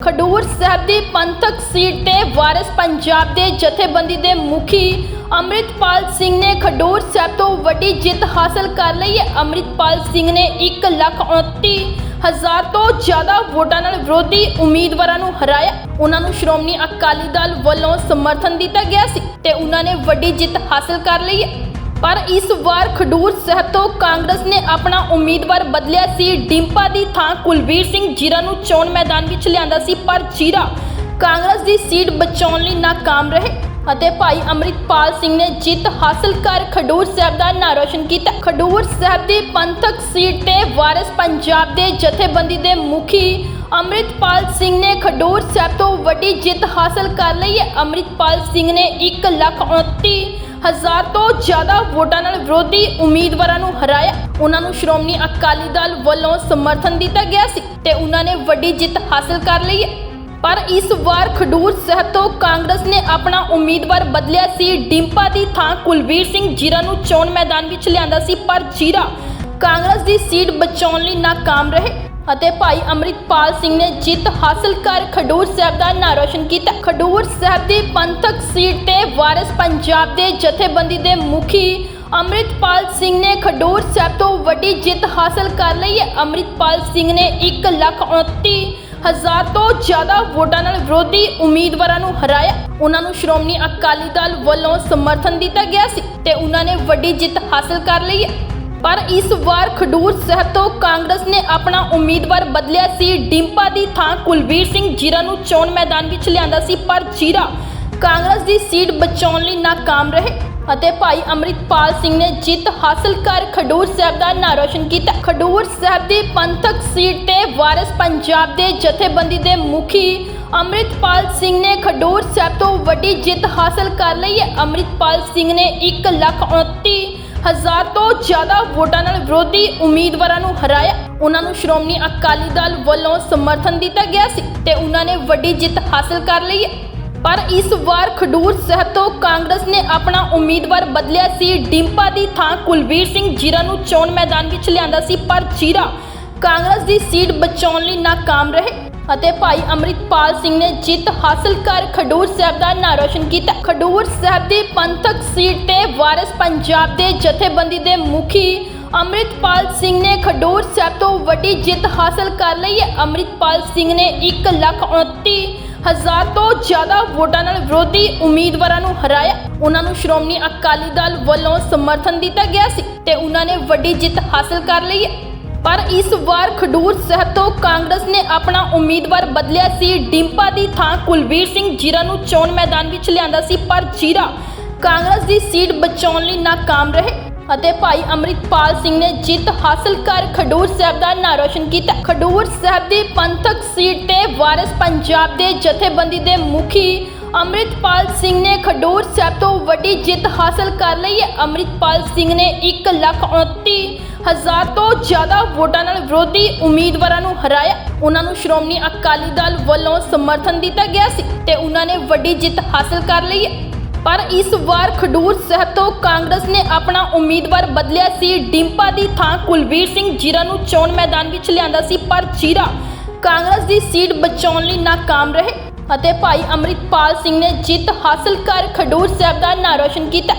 ਖਡੂਰ ਸਾਹਿਬ ਦੀ ਪੰਥਕ ਸੀਟ ਤੇ ਵਾਰਿਸ ਪੰਜਾਬ ਦੇ ਜਥੇਬੰਦੀ ਦੇ ਮੁਖੀ ਅੰਮ੍ਰਿਤਪਾਲ ਸਿੰਘ ਨੇ ਖਡੂਰ ਸਾਹਿਬ ਤੋਂ ਵੱਡੀ ਜਿੱਤ ਹਾਸਲ ਕਰ ਲਈ ਹੈ। ਅੰਮ੍ਰਿਤਪਾਲ ਸਿੰਘ ਨੇ 1 ਲੱਖ 29 ਹਜ਼ਾਰ ਤੋਂ ਜ਼ਿਆਦਾ ਵੋਟਾਂ ਨਾਲ ਵਿਰੋਧੀ ਉਮੀਦਵਾਰਾਂ ਨੂੰ ਹਰਾਇਆ। ਉਹਨਾਂ ਨੂੰ ਸ਼੍ਰੋਮਣੀ ਅਕਾਲੀ ਦਲ ਵੱਲੋਂ ਸਮਰਥਨ ਦਿੱਤਾ ਗਿਆ ਸੀ ਤੇ ਉਹਨਾਂ ਨੇ ਵੱਡੀ ਜਿੱਤ ਹਾਸਲ ਕਰ ਲਈ ਹੈ। ਪਰ ਇਸ ਵਾਰ ਖਡੂਰ ਸਾਹਿਬ ਤੋਂ ਕਾਂਗਰਸ ਨੇ ਆਪਣਾ ਉਮੀਦਵਾਰ ਬਦਲਿਆ ਸੀ। ਡਿੰਪਾ ਦੀ ਥਾਂ ਕੁਲਵੀਰ ਸਿੰਘ ਜੀਰਾ ਨੂੰ ਚੋਣ ਮੈਦਾਨ ਵਿੱਚ ਲਿਆਂਦਾ ਸੀ, ਪਰ ਜੀਰਾ ਕਾਂਗਰਸ ਦੀ ਸੀਟ ਬਚਾਉਣ ਲਈ ਨਾਕਾਮ ਰਹੇ ਅਤੇ ਭਾਈ ਅੰਮ੍ਰਿਤਪਾਲ ਸਿੰਘ ਨੇ ਜਿੱਤ ਹਾਸਲ ਕਰ ਖਡੂਰ ਸਾਹਿਬ ਦਾ ਨਾਂ ਰੋਸ਼ਨ ਕੀਤਾ। ਖਡੂਰ ਸਾਹਿਬ ਦੀ ਪੰਥਕ ਸੀਟ ਤੇ ਵਾਰਿਸ ਪੰਜਾਬ ਦੇ ਜਥੇਬੰਦੀ ਦੇ ਮੁਖੀ ਅੰਮ੍ਰਿਤਪਾਲ ਸਿੰਘ ਨੇ ਖਡੂਰ ਸਾਹਿਬ ਤੋਂ ਵੱਡੀ ਜਿੱਤ ਹਾਸਲ ਕਰ ਲਈ ਹੈ। ਅੰਮ੍ਰਿਤਪਾਲ ਸਿੰਘ ਨੇ 1 ਲੱਖ 29 ਹਜ਼ਾਰ ਤੋਂ ਜ਼ਿਆਦਾ ਵੋਟਾਂ ਨਾਲ ਵਿਰੋਧੀ ਉਮੀਦਵਾਰਾਂ ਨੂੰ ਹਰਾਇਆ। ਉਹਨਾਂ ਨੂੰ ਸ਼੍ਰੋਮਣੀ ਅਕਾਲੀ ਦਲ ਵੱਲੋਂ ਸਮਰਥਨ ਦਿੱਤਾ ਗਿਆ ਸੀ ਤੇ ਉਹਨਾਂ ਨੇ ਵੱਡੀ ਜਿੱਤ ਹਾਸਲ ਕਰ ਲਈ ਹੈ। ਪਰ ਇਸ ਵਾਰ ਖਡੂਰ ਸਾਹਿਬ ਤੋਂ ਕਾਂਗਰਸ ਨੇ ਆਪਣਾ ਉਮੀਦਵਾਰ ਬਦਲਿਆ ਸੀ। ਡਿੰਪਾ ਦੀ ਥਾਂ ਕੁਲਵੀਰ ਸਿੰਘ ਜੀਰਾ ਨੂੰ ਚੋਣ ਮੈਦਾਨ ਵਿੱਚ ਲਿਆਂਦਾ ਸੀ, ਪਰ ਜੀਰਾ ਕਾਂਗਰਸ ਦੀ ਸੀਟ ਬਚਾਉਣ ਲਈ ਨਾਕਾਮ ਰਹੇ। ਅਤੇ ਭਾਈ ਅੰਮ੍ਰਿਤਪਾਲ ਸਿੰਘ ਨੇ ਜਿੱਤ ਹਾਸਲ ਕਰ ਖਡੂਰ ਸਾਹਿਬ ਦਾ ਨਾਂ ਰੋਸ਼ਨ ਕੀਤਾ। ਖਡੂਰ ਸਾਹਿਬ ਦੀ ਪੰਥਕ ਸੀਟ ਤੇ ਵਾਰਿਸ ਪੰਜਾਬ ਦੇ ਜਥੇਬੰਦੀ ਦੇ ਮੁਖੀ ਅੰਮ੍ਰਿਤਪਾਲ ਸਿੰਘ ਨੇ ਖਡੂਰ ਸਾਹਿਬ ਤੋਂ ਵੱਡੀ ਜਿੱਤ ਹਾਸਲ ਕਰ ਲਈ ਹੈ। ਅੰਮ੍ਰਿਤਪਾਲ ਸਿੰਘ ਨੇ 1 ਲੱਖ 29 ਹਜ਼ਾਰ ਤੋਂ ਜ਼ਿਆਦਾ ਵੋਟਾਂ ਨਾਲ ਵਿਰੋਧੀ ਉਮੀਦਵਾਰਾਂ ਨੂੰ ਹਰਾਇਆ। ਉਹਨਾਂ ਨੂੰ ਸ਼੍ਰੋਮਣੀ ਅਕਾਲੀ ਦਲ ਵੱਲੋਂ ਸਮਰਥਨ ਦਿੱਤਾ ਗਿਆ ਸੀ ਤੇ ਉਹਨਾਂ ਨੇ ਵੱਡੀ ਜਿੱਤ ਹਾਸਲ ਕਰ ਲਈ ਹੈ। ਪਰ ਇਸ ਵਾਰ ਖਡੂਰ ਸਾਹਿਬ ਤੋਂ ਕਾਂਗਰਸ ਨੇ ਆਪਣਾ ਉਮੀਦਵਾਰ ਬਦਲਿਆ ਸੀ। ਡਿੰਪਾ ਦੀ ਥਾਂ ਕੁਲਵੀਰ ਸਿੰਘ ਜੀਰਾ ਨੂੰ ਚੋਣ ਮੈਦਾਨ ਵਿੱਚ ਲਿਆਂਦਾ ਸੀ, ਪਰ ਜੀਰਾ ਕਾਂਗਰਸ ਦੀ ਸੀਟ ਬਚਾਉਣ ਲਈ ਨਾਕਾਮ ਰਹੇ ਅਤੇ ਭਾਈ ਅੰਮ੍ਰਿਤਪਾਲ ਸਿੰਘ ਨੇ ਜਿੱਤ ਹਾਸਲ ਕਰ ਖਡੂਰ ਸਾਹਿਬ ਦਾ ਨਾਂ ਰੋਸ਼ਨ ਕੀਤਾ। ਖਡੂਰ ਸਾਹਿਬ ਦੀ ਪੰਥਕ ਸੀਟ ਤੇ ਵਾਰਿਸ ਪੰਜਾਬ ਦੇ ਜਥੇਬੰਦੀ ਦੇ ਮੁਖੀ ਅੰਮ੍ਰਿਤਪਾਲ ਸਿੰਘ ਨੇ ਖਡੂਰ ਸਾਹਿਬ ਤੋਂ ਵੱਡੀ ਜਿੱਤ ਹਾਸਲ ਕਰ ਲਈ ਹੈ। ਅੰਮ੍ਰਿਤਪਾਲ ਸਿੰਘ ਨੇ 1 ਲੱਖ 29 ਹਜ਼ਾਰ ਤੋਂ ਜ਼ਿਆਦਾ ਵੋਟਾਂ ਨਾਲ ਵਿਰੋਧੀ ਉਮੀਦਵਾਰਾਂ ਨੂੰ ਹਰਾਇਆ। ਉਹਨਾਂ ਨੂੰ ਸ਼੍ਰੋਮਣੀ ਅਕਾਲੀ ਦਲ ਵੱਲੋਂ ਸਮਰਥਨ ਦਿੱਤਾ ਗਿਆ ਸੀ ਤੇ ਉਹਨਾਂ ਨੇ ਵੱਡੀ ਜਿੱਤ ਹਾਸਲ ਕਰ ਲਈ ਹੈ। ਪਰ ਇਸ ਵਾਰ ਖਡੂਰ ਸਾਹਿਬ ਤੋਂ ਕਾਂਗਰਸ ਨੇ ਆਪਣਾ ਉਮੀਦਵਾਰ ਬਦਲਿਆ ਸੀ। ਡਿੰਪਾ ਦੀ ਥਾਂ ਕੁਲਵੀਰ ਸਿੰਘ ਜੀਰਾ ਨੂੰ ਚੋਣ ਮੈਦਾਨ ਵਿੱਚ ਲਿਆਂਦਾ ਸੀ, ਪਰ ਜੀਰਾ ਕਾਂਗਰਸ ਦੀ ਸੀਟ ਬਚਾਉਣ ਲਈ ਨਾਕਾਮ ਰਹੇ। ਅਤੇ ਭਾਈ ਅੰਮ੍ਰਿਤਪਾਲ ਸਿੰਘ ਨੇ ਜਿੱਤ ਹਾਸਲ ਕਰ ਖਡੂਰ ਸਾਹਿਬ ਦਾ ਨਾਂ ਰੋਸ਼ਨ ਕੀਤਾ। ਖਡੂਰ ਸਾਹਿਬ ਦੀ ਪੰਥਕ ਸੀਟ ਤੇ ਵਾਰਿਸ ਪੰਜਾਬ ਦੇ ਜਥੇਬੰਦੀ ਦੇ ਮੁਖੀ ਅੰਮ੍ਰਿਤਪਾਲ ਸਿੰਘ ਨੇ ਖਡੂਰ ਸਾਹਿਬ ਤੋਂ ਵੱਡੀ ਜਿੱਤ ਹਾਸਲ ਕਰ ਲਈ ਹੈ। ਅੰਮ੍ਰਿਤਪਾਲ ਸਿੰਘ ਨੇ 1 ਲੱਖ 29 ਹਜ਼ਾਰ ਤੋਂ ਜ਼ਿਆਦਾ ਵੋਟਾਂ ਨਾਲ ਵਿਰੋਧੀ ਉਮੀਦਵਾਰਾਂ ਨੂੰ ਹਰਾਇਆ। ਉਹਨਾਂ ਨੂੰ ਸ਼੍ਰੋਮਣੀ ਅਕਾਲੀ ਦਲ ਵੱਲੋਂ ਸਮਰਥਨ ਦਿੱਤਾ ਗਿਆ ਸੀ ਤੇ ਉਹਨਾਂ ਨੇ ਵੱਡੀ ਜਿੱਤ ਹਾਸਲ ਕਰ ਲਈ ਹੈ। ਪਰ ਇਸ ਵਾਰ ਖਡੂਰ ਸਾਹਿਬ ਤੋਂ ਕਾਂਗਰਸ ਨੇ ਆਪਣਾ ਉਮੀਦਵਾਰ ਬਦਲਿਆ ਸੀ। ਡਿੰਪਾ ਦੀ ਥਾਂ ਕੁਲਵੀਰ ਸਿੰਘ ਜੀਰਾ ਨੂੰ ਚੋਣ ਮੈਦਾਨ ਵਿੱਚ ਲਿਆਂਦਾ ਸੀ, ਪਰ ਜੀਰਾ ਕਾਂਗਰਸ ਦੀ ਸੀਟ ਬਚਾਉਣ ਲਈ ਨਾਕਾਮ ਰਹੇ ਅਤੇ ਭਾਈ ਅੰਮ੍ਰਿਤਪਾਲ ਸਿੰਘ ਨੇ ਜਿੱਤ ਹਾਸਲ ਕਰ ਖਡੂਰ ਸਾਹਿਬ ਦਾ ਨਾਂ ਰੋਸ਼ਨ ਕੀਤਾ। ਖਡੂਰ ਸਾਹਿਬ ਦੀ ਪੰਥਕ ਸੀਟ ਤੇ ਵਾਰਿਸ ਪੰਜਾਬ ਦੇ ਜਥੇਬੰਦੀ ਦੇ ਮੁਖੀ ਅੰਮ੍ਰਿਤਪਾਲ ਸਿੰਘ ਨੇ ਖਡੂਰ ਸਾਹਿਬ ਤੋਂ ਵੱਡੀ ਜਿੱਤ ਹਾਸਲ ਕਰ ਲਈ ਹੈ। ਅੰਮ੍ਰਿਤਪਾਲ ਸਿੰਘ ਨੇ 1 ਲੱਖ 29 ਹਜ਼ਾਰ ਤੋਂ ਜ਼ਿਆਦਾ ਵੋਟਾਂ ਨਾਲ ਵਿਰੋਧੀ ਉਮੀਦਵਾਰਾਂ ਨੂੰ ਹਰਾਇਆ। ਉਹਨਾਂ ਨੂੰ ਸ਼੍ਰੋਮਣੀ ਅਕਾਲੀ ਦਲ ਵੱਲੋਂ ਸਮਰਥਨ ਦਿੱਤਾ ਗਿਆ ਸੀ ਤੇ ਉਹਨਾਂ ਨੇ ਵੱਡੀ ਜਿੱਤ ਹਾਸਲ ਕਰ ਲਈ ਪਰ ਇਸ ਵਾਰ ਖਡੂਰ ਸਾਹਿਬ ਤੋਂ ਕਾਂਗਰਸ ਨੇ ਆਪਣਾ ਉਮੀਦਵਾਰ ਬਦਲਿਆ ਸੀ। ਡਿੰਪਾ ਦੀ ਥਾਂ ਕੁਲਵੀਰ ਸਿੰਘ ਜੀਰਾ ਨੂੰ ਚੋਣ ਮੈਦਾਨ ਵਿੱਚ ਲਿਆਂਦਾ ਸੀ, ਪਰ ਜੀਰਾ ਕਾਂਗਰਸ ਦੀ ਸੀਟ ਬਚਾਉਣ ਲਈ ਨਾਕਾਮ ਰਹੇ ਅਤੇ ਭਾਈ ਅੰਮ੍ਰਿਤਪਾਲ ਸਿੰਘ ਨੇ ਜਿੱਤ ਹਾਸਲ ਕਰ ਖਡੂਰ ਸਾਹਿਬ ਦਾ ਨਾਂ ਰੋਸ਼ਨ ਕੀਤਾ।